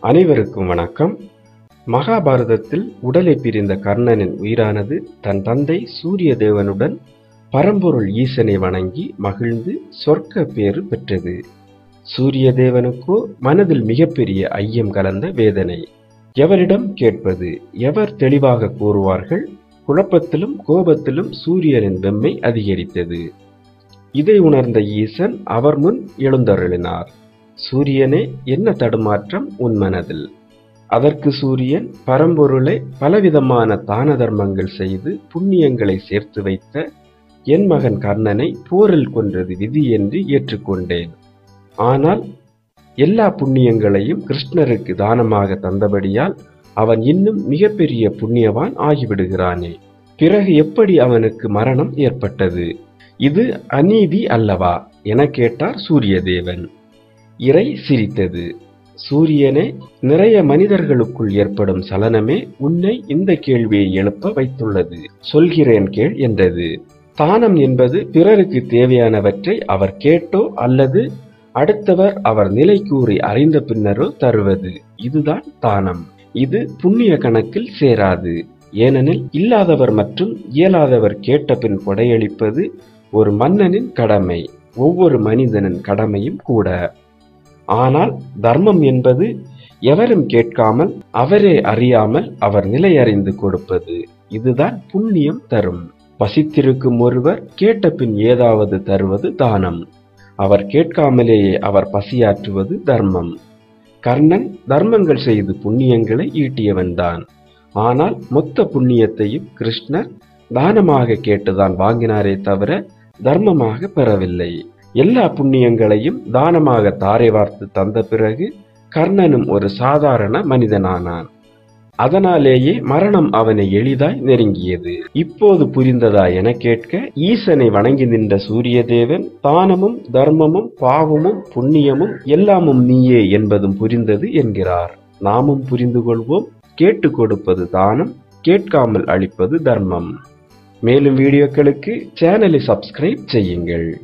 அனைவருக்கும் வணக்கம். மகாபாரதத்தில் உடலை பிரிந்த கர்ணனின் உயிரானது தன் தந்தை சூரிய தேவனுடன் பரம்பொருள் ஈசனை வணங்கி மகிழ்ந்து சொர்க்க பேறு பெற்றது. சூரிய தேவனுக்கோ மனதில் மிகப்பெரிய ஐயம் கலந்த வேதனை. எவரிடம் கேட்பது? எவர் தெளிவாக கூறுவார்கள்? குழப்பத்திலும் கோபத்திலும் சூரியனின் வெம்மை அதிகரித்தது. இதை உணர்ந்த ஈசன் அவர் முன் எழுந்தருளினார். சூரியனே என்ன தடுமாற்றம் உன் மனதில்? அதற்கு சூரியன் பரம்பொருளை பலவிதமான தான தர்மங்கள் செய்து புண்ணியங்களை சேர்த்து வைத்த என் மகன் கர்ணனை போரில் கொன்றது விதி என்று ஏற்றுக்கொண்டேன். ஆனால் எல்லா புண்ணியங்களையும் கிருஷ்ணருக்கு தானமாக தந்தபடியால் அவன் இன்னும் மிகப்பெரிய புண்ணியவான் ஆகிவிடுகிறானே. பிறகு எப்படி அவனுக்கு மரணம் ஏற்பட்டது? இது அநீதி அல்லவா? என கேட்டார் சூரியதேவன். இறை சிரித்தது. சூரியனே நிறைய மனிதர்களுக்குள் ஏற்படும் சலனமே உன்னை இந்த கேள்வியை எழுப்ப வைத்துள்ளது. சொல்கிறேன் கேள் என்றது. தானம் என்பது பிறருக்கு தேவையானவற்றை அவர் கேட்டோ அல்லது அடுத்தவர் அவர் நிலை கூறி அறிந்த பின்னரோ தருவது. இதுதான் தானம். இது புண்ணிய கணக்கில் சேராது. ஏனெனில் இல்லாதவர் மற்றும் இயலாதவர் கேட்ட பின் கொடையளிப்பது ஒரு மன்னனின் கடமை ஒவ்வொரு மனிதனின் கடமையும் கூட. ஆனால் தர்மம் என்பது எவரும் கேட்காமல் அவரே அறியாமல் அவர் நிலை அறிந்து கொடுப்பது. இதுதான் புண்ணியம் தரும். பசித்திருக்கும் ஒருவர் கேட்ட பின் ஏதாவது தருவது தானம். அவர் கேட்காமலேயே அவர் பசியாற்றுவது தர்மம். கர்ணன் தர்மங்கள் செய்து புண்ணியங்களை ஈட்டியவன்தான் ஆனால் மொத்த புண்ணியத்தையும் கிருஷ்ணர் தானமாக கேட்டுதான் வாங்கினாரே தவிர தர்மமாக பெறவில்லை. எல்லா புண்ணியங்களையும் தானமாக தாரை வார்த்து தந்த பிறகு கர்ணனும் ஒரு சாதாரண மனிதனானான். அதனாலேயே மரணம் அவனை எளிதாய் நெருங்கியது. இப்போது புரிந்ததா என கேட்க ஈசனை வணங்கி நின்ற சூரியதேவன் தானமும் தர்மமும் பாவமும் புண்ணியமும் எல்லாமும் நீயே என்பதும் புரிந்தது என்கிறார். நாமும் புரிந்து கொள்வோம். கேட்டு கொடுப்பது தானம் கேட்காமல் அளிப்பது தர்மம். மேலும் வீடியோக்களுக்கு சேனலை சப்ஸ்கிரைப் செய்யுங்கள்.